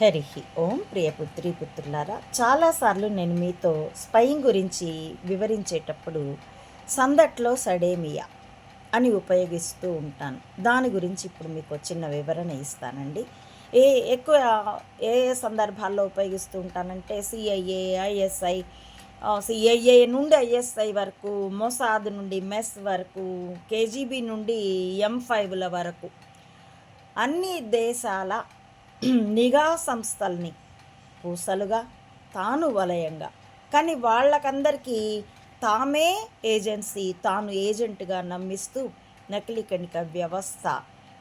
హరి ఓం ప్రియపుత్రి పుత్రులారా చాలాసార్లు నేను మీతో స్పైయింగ్ గురించి వివరించేటప్పుడు సందట్లో సడేమియా అని ఉపయోగిస్తూ ఉంటాను. దాని గురించి ఇప్పుడు మీకు చిన్న వివరణ ఇస్తానండి. ఏ ఎక్కువ ఏ ఏ సందర్భాల్లో ఉపయోగిస్తూ ఉంటానంటే సిఐఏ ఐఎస్ఐ సిఐఏ నుండి ఐఎస్ఐ వరకు మొసాద్ నుండి మెస్ వరకు కేజీబీ నుండి ఎం ఫైవ్ల వరకు అన్ని దేశాల నిఘా సంస్థల్ని పూసలుగా తాను వలయంగా. కానీ వాళ్ళకందరికీ తామే ఏజెన్సీ తాను ఏజెంట్గా నమ్మిస్తూ నకిలీ కణిక వ్యవస్థ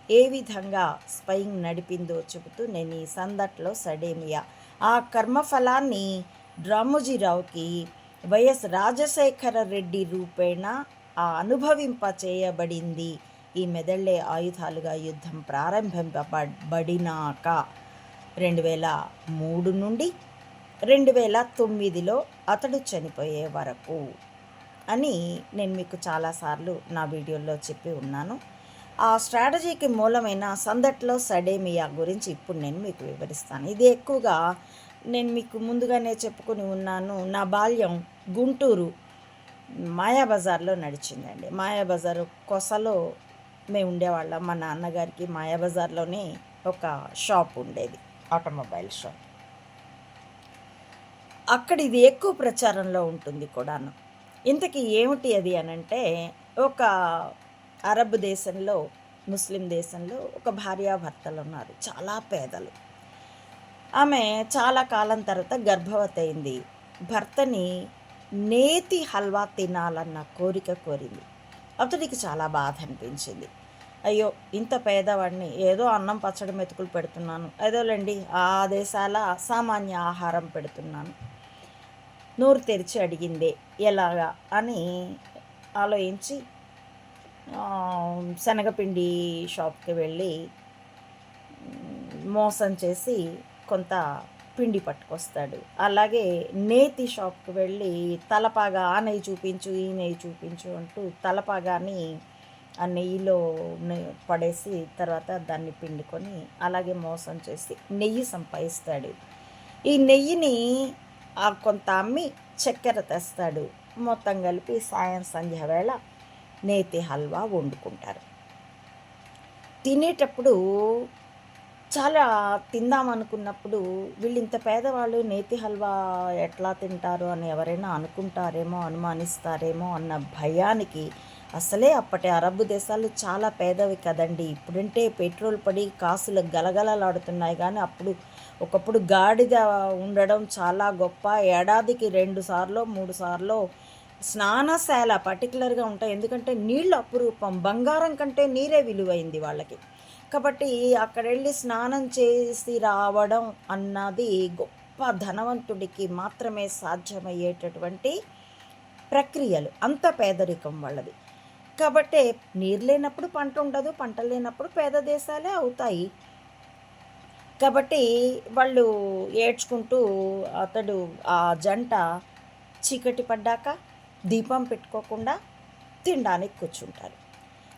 ఏ విధంగా స్పైయింగ్ నడిపిందో చెబుతూ నేను ఈ సందట్లో సడేమియా. ఆ కర్మఫలాన్ని రామోజీరావుకి వైఎస్ రాజశేఖర రెడ్డి రూపేణ ఆ అనుభవింప చేయబడింది ఈ మెదళ్ళే ఆయుధాలుగా యుద్ధం ప్రారంభింపబడినాక రెండు వేల మూడు నుండి రెండు వేల తొమ్మిదిలో అతడు చనిపోయే వరకు అని నేను మీకు చాలాసార్లు నా వీడియోలో చెప్పి ఉన్నాను. ఆ స్ట్రాటజీకి మూలమైన సందట్లో సడేమియా గురించి ఇప్పుడు నేను మీకు వివరిస్తాను. ఇది ఎక్కువగా నేను మీకు ముందుగానే చెప్పుకుని ఉన్నాను. నా బాల్యం గుంటూరు మాయాబజార్లో నడిచిందండి. మాయాబజారు కొసలో మేము ఉండేవాళ్ళం మా నాన్నగారికి మాయాబజార్లోనే ఒక షాప్ ఉండేది ఆటోమొబైల్ షాప్. అక్కడ ఇది ఎక్కువ ప్రచారంలో ఉంటుంది కూడాను. ఇంతకీ ఏమిటి అది అని అంటే ఒక అరబ్ దేశంలో ముస్లిం దేశంలో ఒక భార్యాభర్తలు ఉన్నారు చాలా పేదలు. ఆమె చాలా కాలం తర్వాత గర్భవతి అయింది. భర్తని నేతి హల్వా తినాలన్న కోరిక కోరింది. అతడికి చాలా బాధ అనిపించింది. అయ్యో ఇంత పేదవాడిని ఏదో అన్నం పచ్చడి మెతుకులు పెడుతున్నాను. ఏదోలేండి ఆ దేశాల సామాన్య ఆహారం పెడుతున్నాను. నోరు తెరిచి అడిగిందే ఎలాగా అని ఆలోచించి శనగపిండి షాప్కి వెళ్ళి మోసం చేసి కొంత పిండి పట్టుకొస్తాడు. అలాగే నేతి షాప్కి వెళ్ళి తలపాగా ఆ నెయ్యి చూపించు ఈ నెయ్యి చూపించు అంటూ తలపాగాని ఆ నెయ్యిలో పడేసి తర్వాత దాన్ని పిండుకొని అలాగే మోసం చేసి నెయ్యి సంపాదిస్తాడు. ఈ నెయ్యిని ఆ కొంత అమ్మి చక్కెర తెస్తాడు. మొత్తం కలిపి సాయం సంధ్య వేళ నేతి హల్వా వండుకుంటారు. తినేటప్పుడు చాలా తిందాం అనుకున్నప్పుడు వీళ్ళు ఇంత పేదవాళ్ళు నేతి హల్వా ఎట్లా తింటారు అని ఎవరైనా అనుకుంటారేమో అనుమానిస్తారేమో అన్న భయానికి అసలే అప్పటి అరబ్ దేశాలు చాలా పేదవి కదండి. ఇప్పుడంటే పెట్రోల్ పడి కాసులు గలగలలాడుతున్నాయి కానీ అప్పుడు ఒకప్పుడు గాడిద ఉండడం చాలా గొప్ప. ఏడాదికి రెండు సార్లు మూడు సార్లు స్నానశాల పర్టికులర్గా ఉంటాయి. ఎందుకంటే నీళ్ళు అపురూపం బంగారం కంటే నీరే విలువైంది వాళ్ళకి. కాబట్టి అక్కడ వెళ్ళి స్నానం చేసి రావడం అన్నది గొప్ప ధనవంతుడికి మాత్రమే సాధ్యమయ్యేటటువంటి ప్రక్రియలు. అంత పేదరికం వాళ్ళది. కాబట్టి నీరు లేనప్పుడు పంట ఉండదు పంట లేనప్పుడు పేద దేశాలే అవుతాయి. కాబట్టి వాళ్ళు ఏడ్చుకుంటూ అతడు ఆ జంట చీకటి పడ్డాక దీపం పెట్టుకోకుండా తినడానికి కూర్చుంటారు.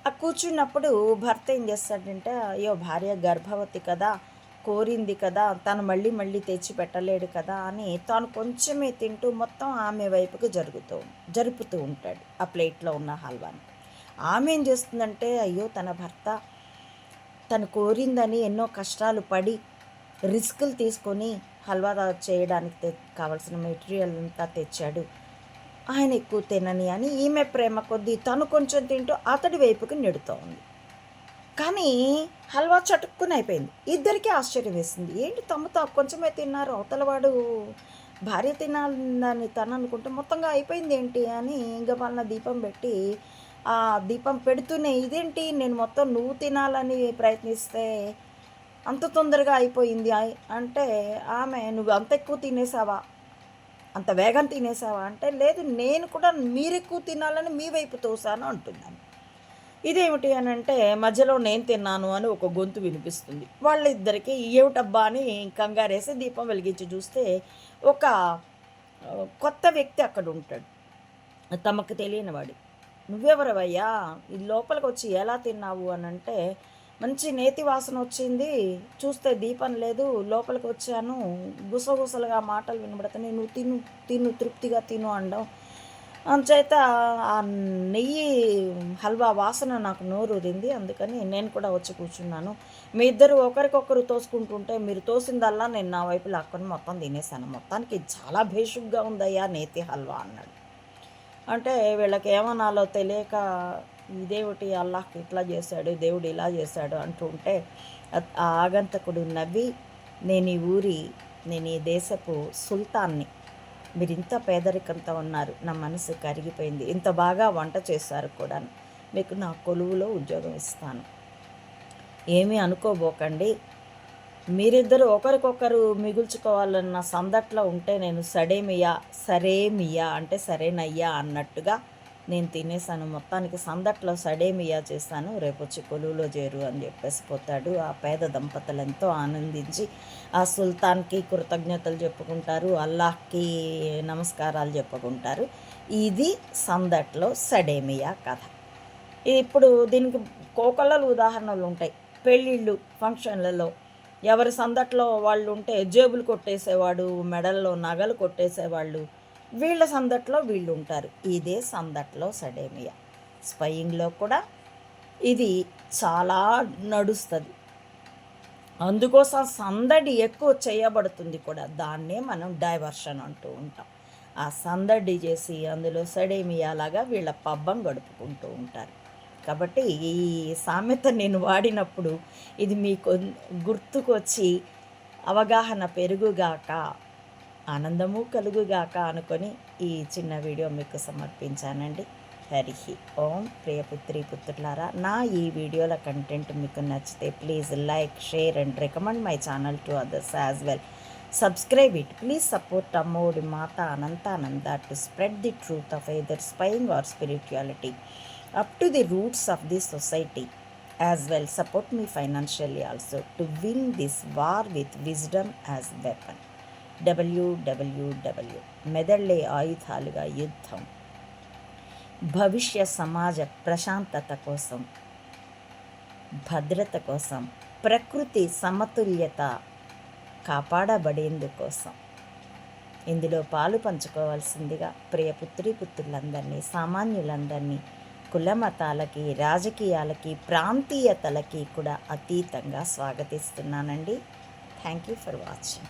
కూర్చున్నప్పుడు భర్త ఏం చేస్తాడంటే అయ్యో భార్య గర్భవతి కదా కోరింది కదా తను మళ్ళీ మళ్ళీ తెచ్చి పెట్టలేడు కదా అని తాను కొంచెమే తింటూ మొత్తం ఆమె వైపుకు జరుగుతూ జరుపుతూ ఉంటాడు ఆ ప్లేట్లో ఉన్న హల్వాని. ఆమె ఏం చేస్తుందంటే అయ్యో తన భర్త తను కోరిందని ఎన్నో కష్టాలు పడి రిస్కులు తీసుకొని హల్వా చేయడానికి తె మెటీరియల్ అంతా తెచ్చాడు. ఆయన ఎక్కువ తినని అని ఈమె ప్రేమ కొద్దీ తను కొంచెం తింటూ అతడి వైపుకి నెడుతూ ఉంది. కానీ హల్వా చటుక్కుని అయిపోయింది. ఇద్దరికీ ఆశ్చర్యం వేసింది. ఏంటి తమ్ము తా కొంచెమే తిన్నారు అవతలవాడు భార్య తినాలని తను అనుకుంటే మొత్తంగా అయిపోయింది ఏంటి అని ఇంకా వాళ్ళ దీపం పెట్టి ఆ దీపం పెడుతూనే ఇదేంటి నేను మొత్తం నువ్వు తినాలని ప్రయత్నిస్తే అంత తొందరగా అయిపోయింది. అంటే ఆమె నువ్వు అంత ఎక్కువ తినేసావా? అంత వేగం తినేసావా అంటే లేదు నేను కూడా మీరు ఎక్కువ తినాలని మీ వైపు తోసాను అంటున్నాను. ఇదేమిటి అని అంటే మధ్యలో నేను తిన్నాను అని ఒక గొంతు వినిపిస్తుంది. వాళ్ళిద్దరికి ఏమిటబ్బా అని కంగారేసి దీపం వెలిగించి చూస్తే ఒక కొత్త వ్యక్తి అక్కడ ఉంటాడు తమకు తెలియనివాడు. నువ్వెవరవయ్యా? ఈ లోపలికి వచ్చి ఎలా తిన్నావు? అని అంటే మంచి నేతి వాసన వచ్చింది. చూస్తే దీపం లేదు. లోపలికి వచ్చాను. గుసగుసలుగా మాటలు వినబడుతున్నాయి. నువ్వు తిను తిను తృప్తిగా తిను అనడం అంచేత ఆ నెయ్యి హల్వా వాసన నాకు నోరూరింది అందుకని నేను కూడా వచ్చి కూర్చున్నాను. మీ ఇద్దరు ఒకరికొకరు తోసుకుంటుంటే మీరు తోసిందల్లా నేను నా వైపు లాక్కొని మొత్తం తినేసాను మొత్తానికి చాలా భేషుగ్గా ఉందయ్యా నేతి హల్వా అన్నాడు. అంటే వీళ్ళకి ఏమనాలో తెలియక ఇదేమిటి అల్లాహ్ ఇట్లా చేశాడు దేవుడు ఇలా చేశాడు అంటూ ఉంటే ఆ- ఆగంతకుడు నవ్వి నేను ఈ ఊరి నేను ఈ దేశపు సుల్తాన్ని. మీరు ఇంత పేదరికంతో ఉన్నారు నా మనసు కరిగిపోయింది ఇంత బాగా వంట చేశారు కూడా మీకు నా కొలువులో ఉద్యోగం ఇస్తాను. ఏమీ అనుకోబోకండి. మీరిద్దరు ఒకరికొకరు మిగుల్చుకోవాలన్న సందట్లో ఉంటే నేను సడేమియా సరేమియా అంటే సరేనయ్యా అన్నట్టుగా నేను తినేసాను. మొత్తానికి సందట్లో సడేమియా చేశాను. రేపు వచ్చి కొలువులో చేరు అని చెప్పేసి పోతాడు ఆ పేద దంపతులు ఎంతో ఆనందించి ఆ సుల్తాన్కి కృతజ్ఞతలు చెప్పుకుంటారు. అల్లాహ్కి నమస్కారాలు చెప్పుకుంటారు. ఇది సందట్లో సడేమియా కథ. ఇప్పుడు దీనికి కోకొల్లలు ఉదాహరణలు ఉంటాయి. పెళ్ళిళ్ళు ఫంక్షన్లలో ఎవరి సందట్లో వాళ్ళు ఉంటే జేబులు కొట్టేసేవాడు మెడల్లో నగలు కొట్టేసేవాళ్ళు వీళ్ళ సందట్లో వీళ్ళు ఉంటారు. ఇదే సందట్లో సడేమియా. స్పయింగ్లో కూడా ఇది చాలా నడుస్తుంది. అందుకోసం సందడి ఎక్కువ చేయబడుతుంది కూడా. దాన్నే మనం డైవర్షన్ అంటూ ఉంటాం. ఆ సందడి చేసి అందులో సడేమియా లాగా వీళ్ళ పబ్బం గడుపుకుంటూ ఉంటారు. కాబట్టి ఈ సామెత నేను వాడినప్పుడు ఇది మీకు గుర్తుకొచ్చి అవగాహన పెరుగుగాక ఆనందము కలుగుగాక అనుకొని ఈ చిన్న వీడియో మీకు సమర్పించానండి. హరి ఓం. ప్రియపుత్రి పుత్రులారా నా ఈ వీడియోల కంటెంట్ మీకు నచ్చితే please like share and recommend my channel to others as well. Subscribe it. Please support అమ్మోడి Mata Anantananda to spread the truth of either spying or spirituality up to the roots of the society. As well support me financially also to win this war with wisdom as weapon. WWW మెదళ్ళే ఆయుధాలుగా యుద్ధం. భవిష్య సమాజ ప్రశాంతత కోసం భద్రత కోసం ప్రకృతి సమతుల్యత కాపాడబడేందుకోసం ఇందులో పాలు పంచుకోవాల్సిందిగా ప్రియపుత్రి పుత్రులందరినీ సామాన్యులందరినీ కుల మతాలకి రాజకీయాలకి ప్రాంతీయతలకి కూడా అతీతంగా స్వాగతిస్తున్నానండి. Thank you for watching